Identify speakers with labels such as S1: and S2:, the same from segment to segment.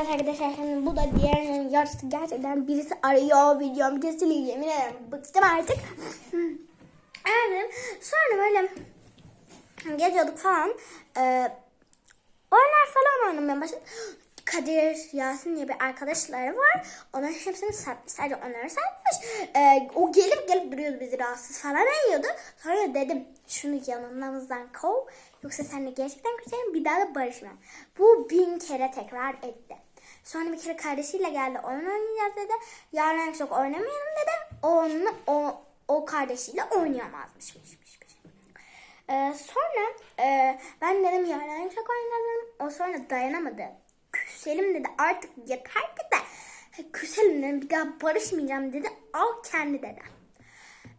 S1: Evet arkadaşlar şimdi bu da diğerinin yarısı gerçekten birisi arıyor videom kesiliyor yemin ederim bıktım artık. evet sonra böyle geziyorduk falan ee, oyunlar falan oynamaya başladık. Kadir, Yasin diye bir arkadaşları var. Onların hepsini satmış. Sadece onları satmış. Ee, o gelip gelip duruyordu bizi rahatsız falan ediyordu. Sonra dedim şunu yanımızdan kov. Yoksa seninle gerçekten küserim bir daha da barışmam. Bu bin kere tekrar etti. Sonra bir kere kardeşiyle geldi oyun oynayacağız dedi. Yarın çok oynamayalım dedi. Onun, o, o kardeşiyle oynayamazmışmış. Ee, sonra e, ben dedim yarın çok oynayalım. O sonra dayanamadı. Küselim dedi artık yeter dedi. Küselim dedim bir daha barışmayacağım dedi. Al kendi dedi.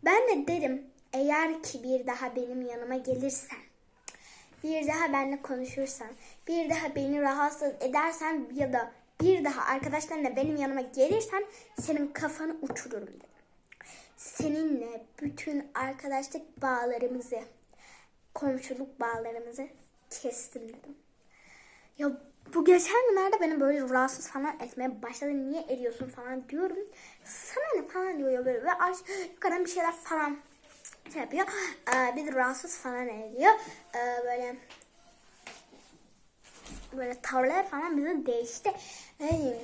S1: Ben de dedim eğer ki bir daha benim yanıma gelirsen bir daha benimle konuşursan, bir daha beni rahatsız edersen ya da bir daha arkadaşlarınla benim yanıma gelirsen senin kafanı uçururum dedim. Seninle bütün arkadaşlık bağlarımızı, komşuluk bağlarımızı kestim dedim. Ya bu geçen günlerde beni böyle rahatsız falan etmeye başladı. Niye ediyorsun falan diyorum. Sana ne falan diyor böyle ve aç yukarıdan bir şeyler falan şey yapıyor. Ee, bir de rahatsız falan ediyor. Ee, böyle böyle tavırlar falan bize değişti. Hey,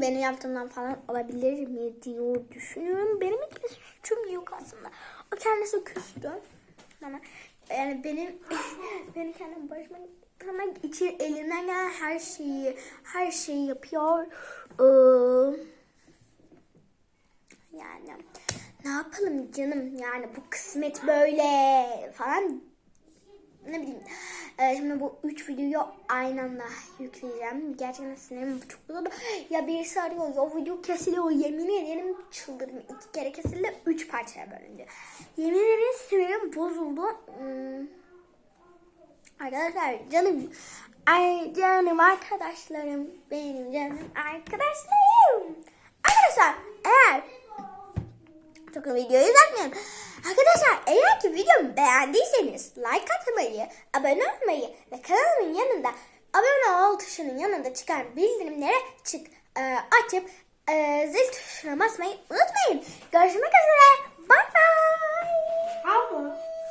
S1: benim yaptığımdan falan olabilir mi diyor düşünüyorum. Benim hiçbir suçum yok aslında. O kendisi küstü. Ama yani benim benim kendim başıma tamamen için elinden gelen her şeyi her şeyi yapıyor. Ee, yani ne yapalım canım yani bu kısmet böyle falan ne bileyim. Ee, şimdi bu üç videoyu aynı anda yükleyeceğim. Gerçekten sinirim çok bozuldu. Ya birisi arıyor ya o video kesiliyor. Yemin ederim çıldırdım. İki kere kesildi. Üç parçaya bölündü. Yemin ederim sinirim bozuldu. Hmm. Arkadaşlar canım ay canım arkadaşlarım benim canım arkadaşlarım. Arkadaşlar eğer çok videoyu uzatmayalım. Arkadaşlar eğer ki videomu beğendiyseniz like atmayı, abone olmayı ve kanalımın yanında abone ol tuşunun yanında çıkan bildirimlere çık e, açıp e, zil tuşuna basmayı unutmayın. Görüşmek üzere.